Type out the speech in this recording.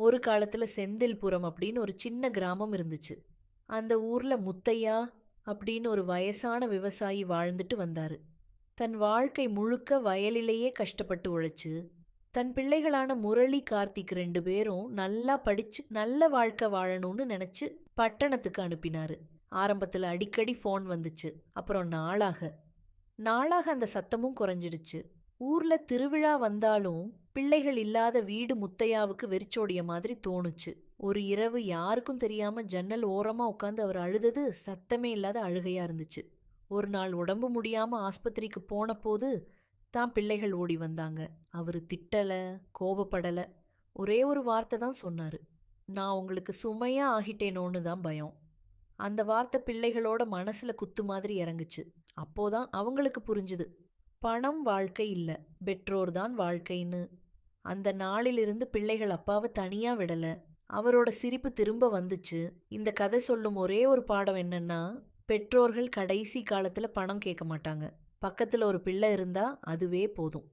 ஒரு காலத்தில் செந்தில்புரம் அப்படின்னு ஒரு சின்ன கிராமம் இருந்துச்சு. அந்த ஊரில் முத்தையா அப்படின்னு ஒரு வயசான விவசாயி வாழ்ந்துட்டு வந்தார். தன் வாழ்க்கை முழுக்க வயலிலேயே கஷ்டப்பட்டு உழைச்சு தன் பிள்ளைகளான முரளி கார்த்திக் ரெண்டு பேரும் நல்லா படித்து நல்ல வாழ்க்கை வாழணும்னு நினச்சி பட்டணத்துக்கு அனுப்பினார். ஆரம்பத்தில் அடிக்கடி ஃபோன் வந்துச்சு. அப்புறம் நாளாக நாளாக அந்த சத்தமும் குறைஞ்சிடுச்சு. ஊர்ல திருவிழா வந்தாலும் பிள்ளைகள் இல்லாத வீடு முத்தையாவுக்கு வெறிச்சோடிய மாதிரி தோணுச்சு. ஒரு இரவு யாருக்கும் தெரியாம ஜன்னல் ஓரமா உட்காந்து அவர் அழுதது சத்தமே இல்லாத அழுகையா இருந்துச்சு. ஒரு நாள் உடம்பு முடியாம ஆஸ்பத்திரிக்கு போன போது தான் பிள்ளைகள் ஓடி வந்தாங்க. அவர் திட்டல கோபப்படல. ஒரே ஒரு வார்த்தை தான் சொன்னாரு. நான் உங்களுக்கு சுமையா ஆகிட்டேனோன்னு தான் பயம். அந்த வார்த்தை பிள்ளைகளோட மனசுல குத்து மாதிரி இறங்குச்சு. அப்போதான் அவங்களுக்கு புரிஞ்சுது. பணம் வாழ்க்கை இல்ல. பெற்றோர் தான் வாழ்க்கைன்னு. அந்த நாளிலிருந்து பிள்ளைகள் அப்பாவை தனியா விடல. அவரோட சிரிப்பு திரும்ப வந்துச்சு. இந்த கதை சொல்லும் ஒரே ஒரு பாடம் என்னன்னா பெற்றோர்கள் கடைசி காலத்துல பணம் கேட்க மாட்டாங்க. பக்கத்துல ஒரு பிள்ளை இருந்தால் அதுவே போதும்.